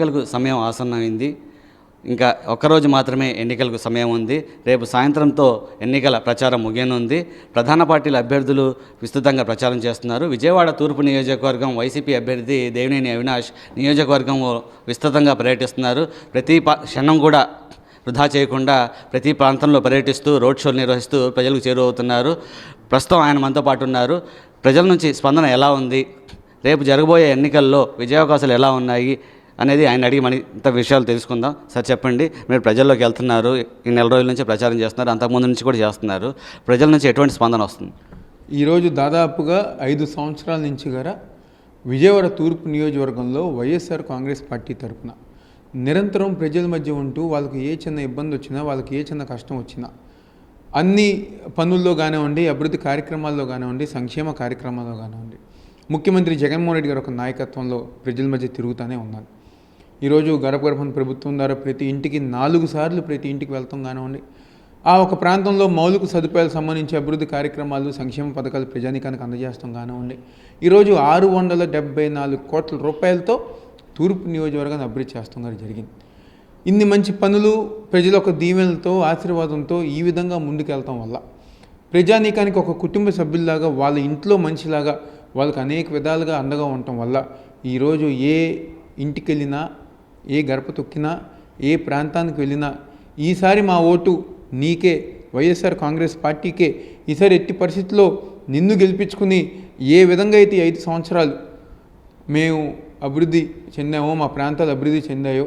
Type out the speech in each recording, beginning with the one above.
ఎన్నికలకు సమయం ఆసన్నమైంది. ఇంకా ఒక్కరోజు మాత్రమే ఎన్నికలకు సమయం ఉంది. రేపు సాయంత్రంతో ఎన్నికల ప్రచారం ముగియనుంది. ప్రధాన పార్టీల అభ్యర్థులు విస్తృతంగా ప్రచారం చేస్తున్నారు. విజయవాడ తూర్పు నియోజకవర్గం వైసీపీ అభ్యర్థి దేవినేని అవినాష్ నియోజకవర్గం విస్తృతంగా పర్యటిస్తున్నారు. ప్రతి ప- క్షణం కూడా వృధా చేయకుండా ప్రతి ప్రాంతంలో పర్యటిస్తూ రోడ్ షోలు నిర్వహిస్తూ ప్రజలకు చేరువవుతున్నారు. ప్రస్తుతం ఆయన మనతో పాటు ఉన్నారు. ప్రజల నుంచి స్పందన ఎలా ఉంది? రేపు జరగబోయే ఎన్నికల్లో విజయావకాశాలు ఎలా ఉన్నాయి? అనేది ఆయన అడిగి మన ఇంత విషయాలు తెలుసుకుందాం. సార్ చెప్పండి మీరు ప్రజల్లోకి వెళ్తున్నారు ఈ నెల రోజుల నుంచి ప్రచారం చేస్తున్నారు అంతకుముందు నుంచి కూడా చేస్తున్నారు. ప్రజల నుంచి ఎటువంటి స్పందన వస్తుంది? ఈరోజు దాదాపుగా ఐదు సంవత్సరాల నుంచి కూడా విజయవాడ తూర్పు నియోజకవర్గంలో వైఎస్ఆర్ కాంగ్రెస్ పార్టీ తరపున నిరంతరం ప్రజల మధ్య ఉంటూ వాళ్ళకి ఏ చిన్న ఇబ్బంది వచ్చినా వాళ్ళకి ఏ చిన్న కష్టం వచ్చినా అన్ని పనుల్లో కానివ్వండి అభివృద్ధి కార్యక్రమాల్లో కానివ్వండి సంక్షేమ కార్యక్రమాల్లో కానివ్వండి ముఖ్యమంత్రి జగన్మోహన్ రెడ్డి గారు ఒక నాయకత్వంలో ప్రజల మధ్య తిరుగుతూనే ఉన్నాను ఈరోజు గడప గడపన ప్రభుత్వం ద్వారా ప్రతి ఇంటికి నాలుగు సార్లు ప్రతి ఇంటికి వెళ్తాం కానివ్వండి. ఆ ఒక ప్రాంతంలో మౌలిక సదుపాయాలకు సంబంధించి అభివృద్ధి కార్యక్రమాలు సంక్షేమ పథకాలు ప్రజానికానికి అందజేస్తాం కానివ్వండి. ఈరోజు ఆరు వందల డెబ్బై నాలుగు కోట్ల రూపాయలతో తూర్పు నియోజకవర్గాన్ని అభివృద్ధి చేస్తాం గారు జరిగింది. ఇన్ని మంచి పనులు ప్రజల ఒక దీవెనలతో ఆశీర్వాదంతో ఈ విధంగా ముందుకెళ్తాం వల్ల ప్రజానీకానికి ఒక కుటుంబ సభ్యుల్లాగా వాళ్ళ ఇంట్లో మనిషిలాగా వాళ్ళకి అనేక విధాలుగా అండగా ఉండటం వల్ల ఈరోజు ఏ ఇంటికి వెళ్ళినా ఏ గడప తొక్కినా ఏ ప్రాంతానికి వెళ్ళినా ఈసారి మా ఓటు నీకే వైఎస్ఆర్ కాంగ్రెస్ పార్టీకే ఈసారి ఎట్టి పరిస్థితుల్లో నిన్ను గెలిపించుకుని ఏ విధంగా అయితే ఐదు సంవత్సరాలు మేము అభివృద్ధి చెందామో మా ప్రాంతాలు అభివృద్ధి చెందాయో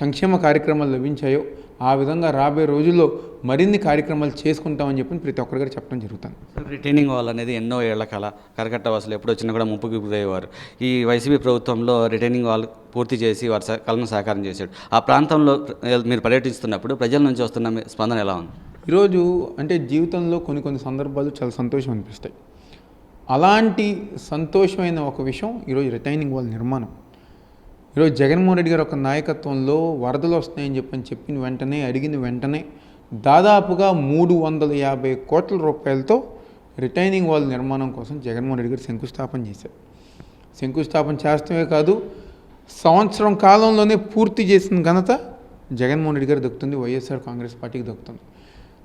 సంక్షేమ కార్యక్రమాలు లభించాయో ఆ విధంగా రాబోయే రోజుల్లో మరిన్ని కార్యక్రమాలు చేసుకుంటామని చెప్పి ప్రతి ఒక్కరి గారు చెప్పడం జరుగుతుంది. రిటైనింగ్ వాల్ అనేది ఎన్నో ఏళ్ళ కళ. కరకట్ట వాసులు ఎప్పుడు వచ్చినా కూడా ముప్పుకు గురయ్యేవారు ఈ వైసీపీ ప్రభుత్వంలో రిటైనింగ్ వాల్ పూర్తి చేసి వారి కళను సాకారం చేశాడు. ఆ ప్రాంతంలో ప్ర- మీరు పర్యటిస్తున్నప్పుడు ప్రజల నుంచి వస్తున్న స్పందన ఎలా ఉంది? ఈరోజు అంటే జీవితంలో కొన్ని కొన్ని సందర్భాలు చాలా సంతోషం అనిపిస్తాయి. అలాంటి సంతోషమైన ఒక విషయం ఈరోజు రిటైనింగ్ వాల్ నిర్మాణం. ఈరోజు జగన్మోహన్ రెడ్డి గారు ఒక నాయకత్వంలో వరదలు వస్తున్నాయని చెప్పని చెప్పిన వెంటనే అడిగిన వెంటనే దాదాపుగా మూడు వందల యాభై కోట్ల రూపాయలతో రిటైనింగ్ వాల్ నిర్మాణం కోసం జగన్మోహన్ రెడ్డి గారు శంకుస్థాపన చేశారు. శంకుస్థాపన చేస్తమే కాదు సంవత్సరం కాలంలోనే పూర్తి చేసిన ఘనత జగన్మోహన్ రెడ్డి గారు దక్కుతుంది వైఎస్ఆర్ కాంగ్రెస్ పార్టీకి దక్కుతుంది.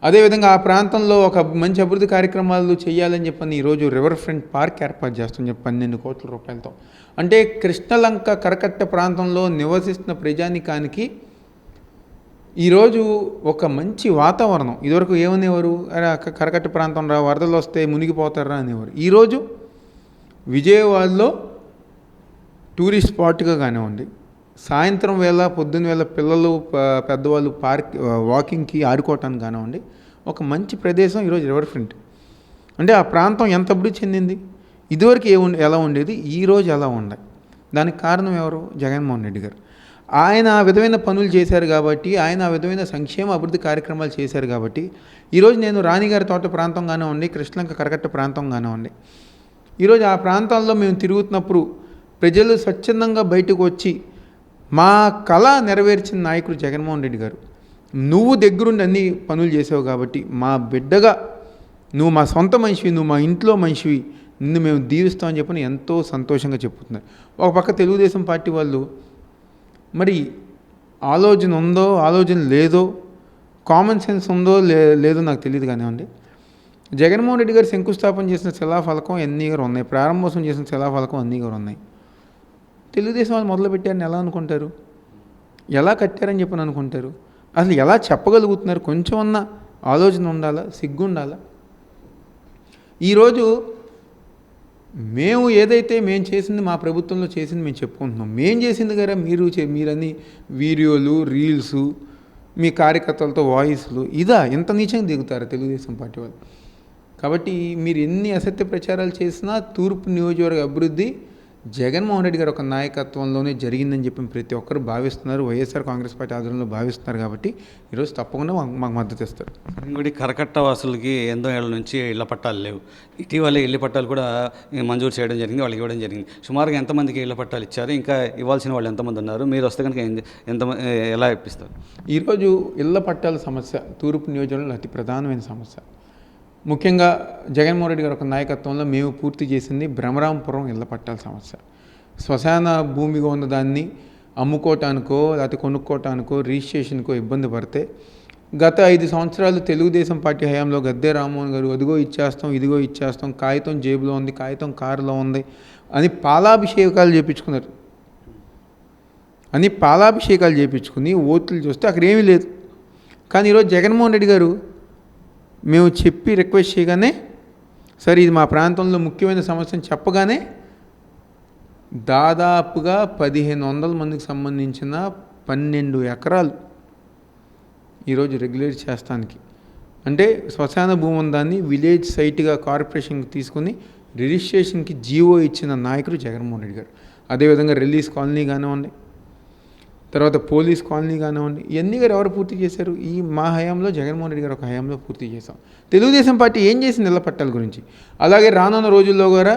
అదేవిధంగా ఆ ప్రాంతంలో ఒక మంచి అభివృద్ధి కార్యక్రమాలు చేయాలని చెప్పని ఈరోజు రివర్ ఫ్రంట్ పార్క్ ఏర్పాటు చేస్తామని చెప్పి పన్నెండు కోట్ల రూపాయలతో. అంటే కృష్ణలంక కరకట్ట ప్రాంతంలో నివసిస్తున్న ప్రజానికానికి ఈరోజు ఒక మంచి వాతావరణం. ఇదివరకు ఏమనేవారు? కరకట్ట ప్రాంతం రా వరదలు వస్తే మునిగిపోతారా అనేవారు. ఈరోజు విజయవాడలో టూరిస్ట్ స్పాట్గా కానివ్వండి సాయంత్రం వేళ పొద్దున్న వేళ పిల్లలు పెద్దవాళ్ళు పార్క్ వాకింగ్కి ఆడుకోవటానికి కానివ్వండి ఒక మంచి ప్రదేశం ఈరోజు రివర్ ఫ్రంట్ అంటే ఆ ప్రాంతం ఎంత అభివృద్ధి చెందింది? ఇదివరకు ఏ ఎలా ఉండేది? ఈరోజు ఎలా ఉండే దానికి కారణం ఎవరు? జగన్మోహన్ రెడ్డి గారు. ఆయన ఆ విధమైన పనులు చేశారు కాబట్టి ఆయన ఆ విధమైన సంక్షేమ అభివృద్ధి కార్యక్రమాలు చేశారు కాబట్టి ఈరోజు నేను రాణిగారి తోట ప్రాంతం కానివ్వండి కృష్ణలంక కరకట్ట ప్రాంతం కానివ్వండి ఈరోజు ఆ ప్రాంతాల్లో మేము తిరుగుతున్నప్పుడు ప్రజలు స్వచ్ఛందంగా బయటకు వచ్చి మా కళ నెరవేర్చిన నాయకుడు జగన్మోహన్ రెడ్డి గారు నువ్వు దగ్గరుండి అన్ని పనులు చేసావు కాబట్టి మా బిడ్డగా నువ్వు మా సొంత మనిషివి నువ్వు మా ఇంట్లో మనిషివి నిన్ను మేము దీవిస్తామని చెప్పని ఎంతో సంతోషంగా చెప్పుతున్నారు. ఒక పక్క తెలుగుదేశం పార్టీ వాళ్ళు మరి ఆలోచన ఉందో ఆలోచన లేదో కామన్ సెన్స్ ఉందో లే లేదో నాకు తెలియదు కానివ్వండి. జగన్మోహన్ రెడ్డి గారు శంకుస్థాపన చేసిన శిలాఫలకం అన్నీ గారు ఉన్నాయి. ప్రారంభోత్సవం చేసిన శిలాఫలకం అన్నీ గారు ఉన్నాయి. తెలుగుదేశం వాళ్ళు మొదలుపెట్టారని ఎలా అనుకుంటారు? ఎలా కట్టారని చెప్పని అనుకుంటారు? అసలు ఎలా చెప్పగలుగుతున్నారు? కొంచెం అన్న ఆలోచన ఉండాలా? సిగ్గు ఉండాలా? ఈరోజు మేము ఏదైతే మేము చేసింది మా ప్రభుత్వంలో చేసింది మేము చెప్పుకుంటున్నాం. మేము చేసింది కదా మీరు చే- మీరని వీడియోలు రీల్స్ మీ కార్యకర్తలతో వాయిస్లు ఇదా ఇంత నీచంగా దిగుతారు తెలుగుదేశం పార్టీ వాళ్ళు? కాబట్టి మీరు ఎన్ని అసత్య ప్రచారాలు చేసినా తూర్పు నియోజకవర్గ అభివృద్ధి జగన్మోహన్ రెడ్డి గారు ఒక నాయకత్వంలోనే జరిగిందని చెప్పి ప్రతి ఒక్కరు భావిస్తున్నారు. వైఎస్ఆర్ కాంగ్రెస్ పార్టీ ఆధ్వర్యంలో భావిస్తున్నారు కాబట్టి ఈరోజు తప్పకుండా మాకు మద్దతు ఇస్తారు. ఇంకోటి కరకట్ట వాసులకి ఎంతో ఏళ్ళ నుంచి ఇళ్ళ పట్టాలు లేవు. ఇటీవల ఇళ్ళ పట్టాలు కూడా మంజూరు చేయడం జరిగింది వాళ్ళకి ఇవ్వడం జరిగింది. సుమారుగా ఎంతమందికి ఇళ్ళ పట్టాలు ఇచ్చారు? ఇంకా ఇవ్వాల్సిన వాళ్ళు ఎంతమంది ఉన్నారు? మీరు వస్తే కనుక ఎంత ఎలా ఇప్పిస్తారు? ఈరోజు ఇళ్ళ పట్టాల సమస్య తూర్పు నియోజకవర్గంలో అతి ప్రధానమైన సమస్య. ముఖ్యంగా జగన్మోహన్ రెడ్డి గారి ఒక నాయకత్వంలో మేము పూర్తి చేసింది భ్రమరాంపురం ఇళ్ళ పట్టాల సమస్య. శ్మశాన భూమిగా ఉన్న దాన్ని అమ్ముకోవటానికో లేకపోతే కొనుక్కోవటానికో రిజిస్ట్రేషన్కో ఇబ్బంది పడితే గత ఐదు సంవత్సరాలు తెలుగుదేశం పార్టీ హయాంలో గద్దె రామ్మోహన్ గారు అదిగో ఇచ్చేస్తాం ఇదిగో ఇచ్చేస్తాం కాగితం జేబులో ఉంది కాగితం కారులో ఉంది అని పాలాభిషేకాలు చేయించుకున్నారు అని పాలాభిషేకాలు చేయించుకుని ఓట్లు చూస్తే అక్కడ ఏమీ లేదు. కానీ ఈరోజు జగన్మోహన్ రెడ్డి గారు మేము చెప్పి రిక్వెస్ట్ చేయగానే సరే ఇది మా ప్రాంతంలో ముఖ్యమైన సమస్యని చెప్పగానే దాదాపుగా పదిహేను వందల మందికి సంబంధించిన పన్నెండు ఎకరాలు ఈరోజు రెగ్యులేట్ చేస్తానికి. అంటే శ్మశాన భూమి ఉందాన్ని విలేజ్ సైట్గా కార్పొరేషన్కి తీసుకుని రిజిస్ట్రేషన్కి జీవో ఇచ్చిన నాయకుడు జగన్మోహన్ రెడ్డి గారు. అదేవిధంగా రిలీజ్ కాలనీ కానివ్వండి తర్వాత పోలీస్ కాలనీ కానివ్వండి ఇవన్నీ గారు ఎవరు పూర్తి చేశారు? ఈ మా హయాంలో జగన్మోహన్ రెడ్డి గారు ఒక హయాంలో పూర్తి చేశాం. తెలుగుదేశం పార్టీ ఏం చేసింది ఇళ్ళ పట్టాల గురించి? అలాగే రానున్న రోజుల్లో కూడా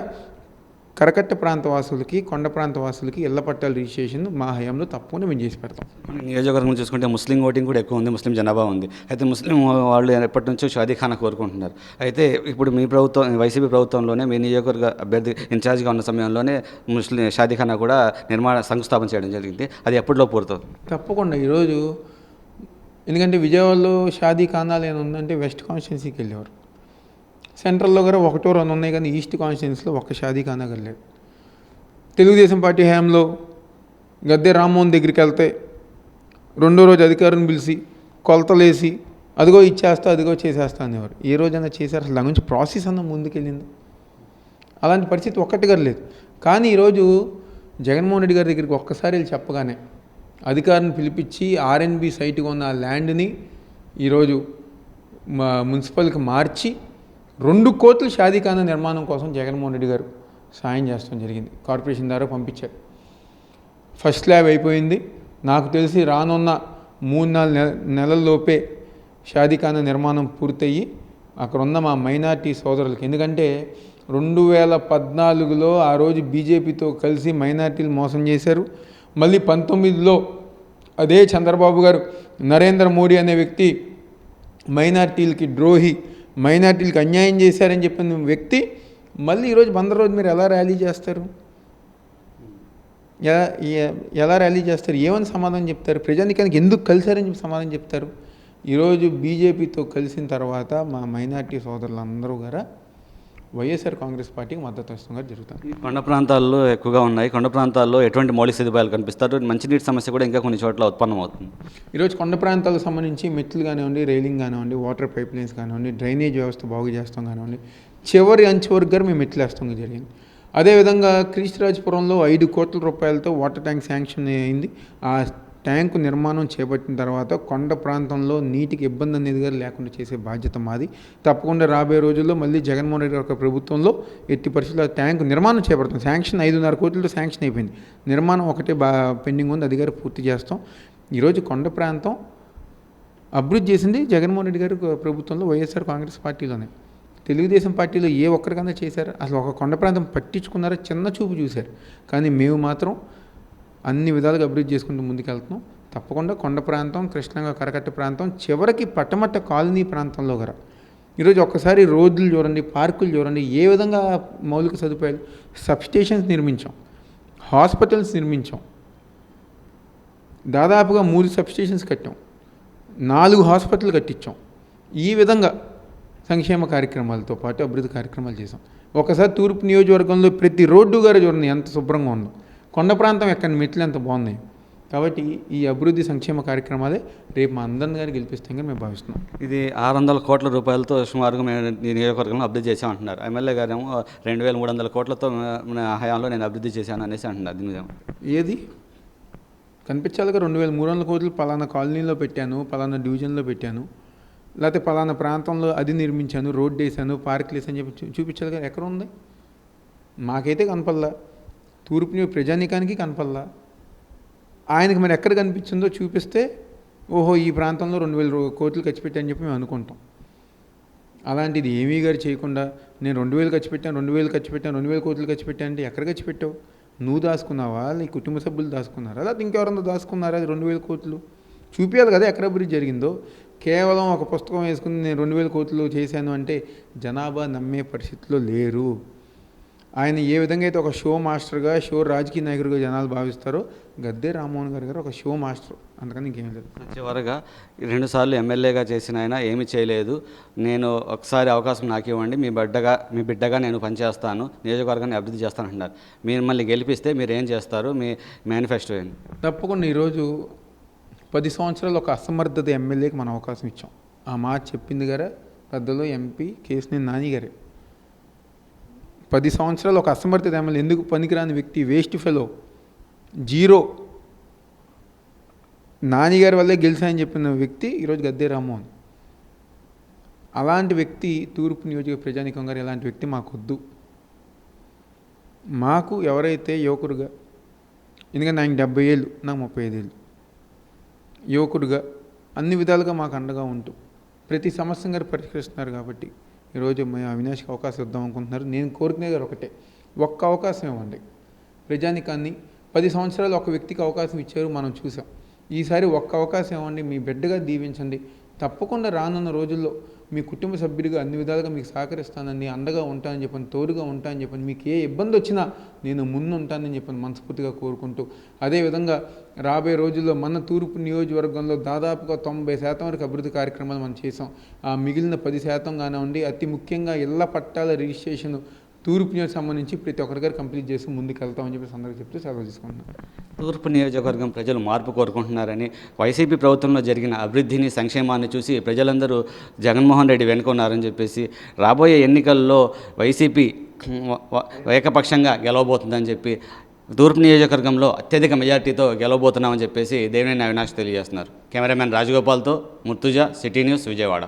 కరకట్ట ప్రాంత వాసులకి కొండ ప్రాంత వాసులకి ఇళ్ళ పట్టాల రిజిస్ట్రేషన్ మా హయాంలో తప్పకుండా మేము చేసి పెడతాం. మన నియోజకవర్గం చూసుకుంటే ముస్లిం ఓటింగ్ కూడా ఎక్కువ ఉంది ముస్లిం జనాభా ఉంది. అయితే ముస్లిం వాళ్ళు ఎప్పటి నుంచో షాదీఖానా కోరుకుంటున్నారు. అయితే ఇప్పుడు మీ ప్రభుత్వం వైసీపీ ప్రభుత్వంలోనే మీ నియోజకవర్గ అభ్యర్థి ఇన్ఛార్జ్గా ఉన్న సమయంలోనే ముస్లిం షాదీఖానా కూడా నిర్మాణ శంకుస్థాపన చేయడం జరిగింది. అది ఎప్పటిలో పూర్తవుతుంది? తప్పకుండా. ఈరోజు ఎందుకంటే విజయవాడలో షాదీ ఖానాలు ఏమైనా ఉందంటే వెస్ట్ కాన్స్టిట్యున్సీకి వెళ్ళేవారు. సెంట్రల్లో కూడా ఒకటో రెండు ఉన్నాయి కానీ ఈస్ట్ కాన్స్టిట్యున్సీలో ఒక్క షాదీ ఖానా తెలుగుదేశం పార్టీ హయాంలో గద్దె రామ్మోహన్ దగ్గరికి వెళ్తే రెండో రోజు అధికారులను పిలిచి కొలతలేసి అదిగో ఇచ్చేస్తా అదిగో చేసేస్తా అనేవారు. ఏ రోజైనా చేశారు అసలు? దాని గురించి ప్రాసెస్ అన్న ముందుకెళ్ళింది. అలాంటి పరిస్థితి ఒక్కటిగా లేదు. కానీ ఈరోజు జగన్మోహన్ రెడ్డి గారి దగ్గరికి ఒక్కసారి వెళ్ళి చెప్పగానే అధికారిని పిలిపించి ఆర్ఎన్బి సైట్గా ఉన్న ఆ ల్యాండ్ని ఈరోజు మా మున్సిపల్కి మార్చి రెండు కోట్లు షాదీఖానా నిర్మాణం కోసం జగన్మోహన్ రెడ్డి గారు సాయం చేస్తాం జరిగింది. కార్పొరేషన్ ద్వారా పంపించారు. ఫస్ట్ ల్యాబ్ అయిపోయింది. నాకు తెలిసి రానున్న మూడు నాలుగు నెల నెలల్లోపే షాదీఖానా నిర్మాణం పూర్తయ్యి అక్కడ ఉన్న మా మైనార్టీ సోదరులకి. ఎందుకంటే రెండు వేల పద్నాలుగులో ఆ రోజు బీజేపీతో కలిసి మైనార్టీలు మోసం చేశారు. మళ్ళీ పంతొమ్మిదిలో అదే చంద్రబాబు గారు నరేంద్ర మోడీ అనే వ్యక్తి మైనార్టీలకి ద్రోహి మైనార్టీలకు అన్యాయం చేశారని చెప్పిన వ్యక్తి మళ్ళీ ఈరోజు బందర్ రోజు మీరు ఎలా ర్యాలీ చేస్తారు? ఎలా ఎలా ర్యాలీ చేస్తారు? ఏమని సమాధానం చెప్తారు? ప్రజానికానికి ఎందుకు కలిశారని చెప్పి సమాధానం చెప్తారు? ఈరోజు బీజేపీతో కలిసిన తర్వాత మా మైనార్టీ సోదరులందరూ కూడా వైఎస్ఆర్ కాంగ్రెస్ పార్టీకి మద్దతు ఇష్టంగా జరుగుతుంది. కొండ ప్రాంతాల్లో ఎక్కువగా ఉన్నాయి. కొండ ప్రాంతాల్లో ఎటువంటి మౌలిక సదుపాయాలు కనిపిస్తారు? మంచినీటి సమస్య కూడా ఇంకా కొన్ని చోట్ల ఉత్పన్నమవుతుంది. ఈరోజు కొండ ప్రాంతాలకు సంబంధించి మెట్లు కానివ్వండి రైలింగ్ కానివ్వండి వాటర్ పైప్ లైన్స్ కానివ్వండి డ్రైనేజ్ వ్యవస్థ బాగు చేస్తాం కానివ్వండి చివరి అంచు వరకు గారు మేము మెట్లు వేస్తాం జరిగింది. అదేవిధంగా క్రీస్తురాజపురంలో ఐదు కోట్ల రూపాయలతో వాటర్ ట్యాంక్ శాంక్షన్ అయింది. ఆ ట్యాంకు నిర్మాణం చేపట్టిన తర్వాత కొండ ప్రాంతంలో నీటికి ఇబ్బంది అనేది లేకుండా చేసే బాధ్యత మాది. తప్పకుండా రాబోయే రోజుల్లో మళ్ళీ జగన్మోహన్ రెడ్డి గారి యొక్క ప్రభుత్వంలో ఎట్టి పరిస్థితుల్లో ట్యాంకు నిర్మాణం చేపడుతుంది శాంక్షన్ ఐదున్నర కోట్లతో శాంక్షన్ అయిపోయింది. నిర్మాణం ఒకటే బా పెండింగ్ ఉంది అది గారు పూర్తి చేస్తాం. ఈరోజు కొండ ప్రాంతం అభివృద్ధి చేసింది జగన్మోహన్ రెడ్డి గారి ప్రభుత్వంలో వైఎస్ఆర్ కాంగ్రెస్ పార్టీలోనే. తెలుగుదేశం పార్టీలో ఏ ఒక్కరికన్నా చేశారు? అసలు ఒక కొండ ప్రాంతం పట్టించుకున్నారో? చిన్న చూపు చూశారు. కానీ మేము మాత్రం అన్ని విధాలుగా అభివృద్ధి చేసుకుంటూ ముందుకెళ్తున్నాం. తప్పకుండా కొండ ప్రాంతం కృష్ణంగా కరకట్ట ప్రాంతం చివరికి పట్టమట్ట కాలనీ ప్రాంతంలో గర ఈరోజు ఒక్కసారి రోడ్లు చూడండి పార్కులు చూడండి ఏ విధంగా మౌలిక సదుపాయాలు సబ్స్టేషన్స్ నిర్మించాం హాస్పిటల్స్ నిర్మించాం. దాదాపుగా మూడు సబ్స్టేషన్స్ కట్టాం నాలుగు హాస్పిటల్ కట్టించాం. ఈ విధంగా సంక్షేమ కార్యక్రమాలతో పాటు అభివృద్ధి కార్యక్రమాలు చేసాం ఒకసారి తూర్పు నియోజకవర్గంలో ప్రతి రోడ్డు గారు చూడండి ఎంత శుభ్రంగా ఉందో. కొండ ప్రాంతం ఎక్కడ? మెట్లు ఎంత బాగున్నాయి కాబట్టి ఈ అభివృద్ధి సంక్షేమ కార్యక్రమాలే రేపు మా అందరిని గారు గెలిపిస్తాం మేము భావిస్తున్నాం. ఇది ఆరు వందల కోట్ల రూపాయలతో సుమారుగా మేము నియోజకవర్గంలో అభివృద్ధి చేశామంటున్నారు. ఎమ్మెల్యే గారేమో రెండు వేల మూడు వందల కోట్లతో హయాంలో నేను అభివృద్ధి చేశాను అనేసి అంటున్నారు. దీని ఏది? కనిపించాలిగా రెండు వేల మూడు వందల కోట్లు పలానా కాలనీలో పెట్టాను పలానా డివిజన్లో పెట్టాను లేకపోతే పలానా ప్రాంతంలో అది నిర్మించాను రోడ్డు వేసాను పార్కులు వేసాను చెప్పి చూ- చూపించాలిగా. ఎక్కడ ఉంది? మాకైతే కనపల్లా తూర్పు ప్రజానీకానికి కనపల్లా ఆయనకి మరి ఎక్కడ కనిపించిందో చూపిస్తే ఓహో ఈ ప్రాంతంలో రెండు వేల కోట్లు ఖర్చు పెట్టాను చెప్పి మేము అనుకుంటాం. అలాంటిది ఏమీ గారు చేయకుండా నేను రెండు వేలు ఖర్చు పెట్టాను రెండు వేలు ఖర్చు పెట్టాను రెండు వేల కోట్లు ఖర్చు పెట్టాను అంటే ఎక్కడ ఖర్చు పెట్టావు? నువ్వు దాచుకున్నావా? నీ కుటుంబ సభ్యులు దాచుకున్నారా? లేకపోతే ఇంకెవరన్నా దాచుకున్నారా? అది రెండు వేల కోట్లు. చూపించాలి కదా ఎక్కడ అభివృద్ధి జరిగిందో. కేవలం ఒక పుస్తకం వేసుకుని నేను రెండు వేల కోట్లు చేశాను అంటే జనాభా నమ్మే పరిస్థితిలో లేరు. ఆయన ఏ విధంగా అయితే ఒక షో మాస్టర్గా షో రాజకీయ నాయకుడిగా జనాలు భావిస్తారో గద్దే రామ్మోహన్ గారు గారు ఒక షో మాస్టర్. అందుకని ఇంకేం లేదు. చివరగా రెండుసార్లు ఎమ్మెల్యేగా చేసిన ఆయన ఏమీ చేయలేదు. నేను ఒకసారి అవకాశం నాకు ఇవ్వండి మీ బిడ్డగా మీ బిడ్డగా నేను పనిచేస్తాను నియోజకవర్గాన్ని అభివృద్ధి చేస్తాను అంటున్నారు. మీరు మళ్ళీ గెలిపిస్తే మీరు ఏం చేస్తారు? మీ మేనిఫెస్టో ఏంటి తప్పకుండా ఈరోజు పది సంవత్సరాలు ఒక అసమర్థత ఎమ్మెల్యేకి మనం అవకాశం ఇచ్చాం. ఆ మాట చెప్పింది గారే పెద్దలు ఎంపీ కేసినేని నాని గారే. పది సంవత్సరాలు ఒక అసమర్థత ఎమ్మెల్యే ఎందుకు పనికిరాని వ్యక్తి వేస్ట్ ఫెలో జీరో. నానిగారి వల్లే గెలిచాయని చెప్పిన వ్యక్తి ఈరోజు గద్దే రామ్మోహన్ అలాంటి వ్యక్తి తూర్పు నియోజక ప్రజానికం గారు ఇలాంటి వ్యక్తి మాకొద్దు. మాకు ఎవరైతే యువకుడుగా ఎందుకంటే నాకు డెబ్బై ఏళ్ళు నాకు ముప్పై ఐదు ఏళ్ళు. యువకుడుగా అన్ని విధాలుగా మాకు అండగా ఉంటూ ప్రతి సమస్యను గారు పరిష్కరిస్తున్నారు కాబట్టి ఈరోజు మేము అవినాష్కి అవకాశం ఇద్దాం అనుకుంటున్నారు. నేను కోరుకునే గారు ఒకటే. ఒక్క అవకాశం ఇవ్వండి. ప్రజానికాన్ని పది సంవత్సరాలు ఒక వ్యక్తికి అవకాశం ఇచ్చారు మనం చూసాం. ఈసారి ఒక్క అవకాశం ఇవ్వండి. మీ బిడ్డగా దీవించండి. తప్పకుండా రానున్న రోజుల్లో మీ కుటుంబ సభ్యుడిగా అన్ని విధాలుగా మీకు సహకరిస్తానని అండగా ఉంటానని చెప్పని తోడుగా ఉంటానని చెప్పని మీకు ఏ ఇబ్బంది వచ్చినా నేను ముందు ఉంటానని చెప్పని మనస్ఫూర్తిగా కోరుకుంటూ అదేవిధంగా రాబోయే రోజుల్లో మన తూర్పు నియోజకవర్గంలో దాదాపుగా తొంభై శాతం వరకు అభివృద్ధి కార్యక్రమాలు మనం చేసాం ఆ మిగిలిన పది శాతం కానివ్వండి అతి ముఖ్యంగా ఇళ్ళ పట్టాల రిజిస్ట్రేషన్ తూర్పు నియోజకవర్గం సంబంధించి ప్రతి ఒక్కరిగారు కంప్లీట్ చేసి ముందుకు వెళ్తామని చెప్పి అందరికీ చెప్తూ సెలవు తీసుకుంటున్నాను తూర్పు నియోజకవర్గం ప్రజలు మార్పు కోరుకుంటున్నారని వైసీపీ ప్రభుత్వంలో జరిగిన అభివృద్ధిని సంక్షేమాన్ని చూసి ప్రజలందరూ జగన్మోహన్ రెడ్డి వెనుకున్నారని చెప్పేసి రాబోయే ఎన్నికల్లో వైసీపీ ఏకపక్షంగా గెలవబోతుందని చెప్పి తూర్పు నియోజకవర్గంలో అత్యధిక మెజార్టీతో గెలవబోతున్నామని చెప్పేసి దేవినేని అవినాష్ తెలియజేస్తున్నారు. కెమెరామెన్ రాజగోపాల్తో ముర్తుజా సిటీ న్యూస్ విజయవాడ.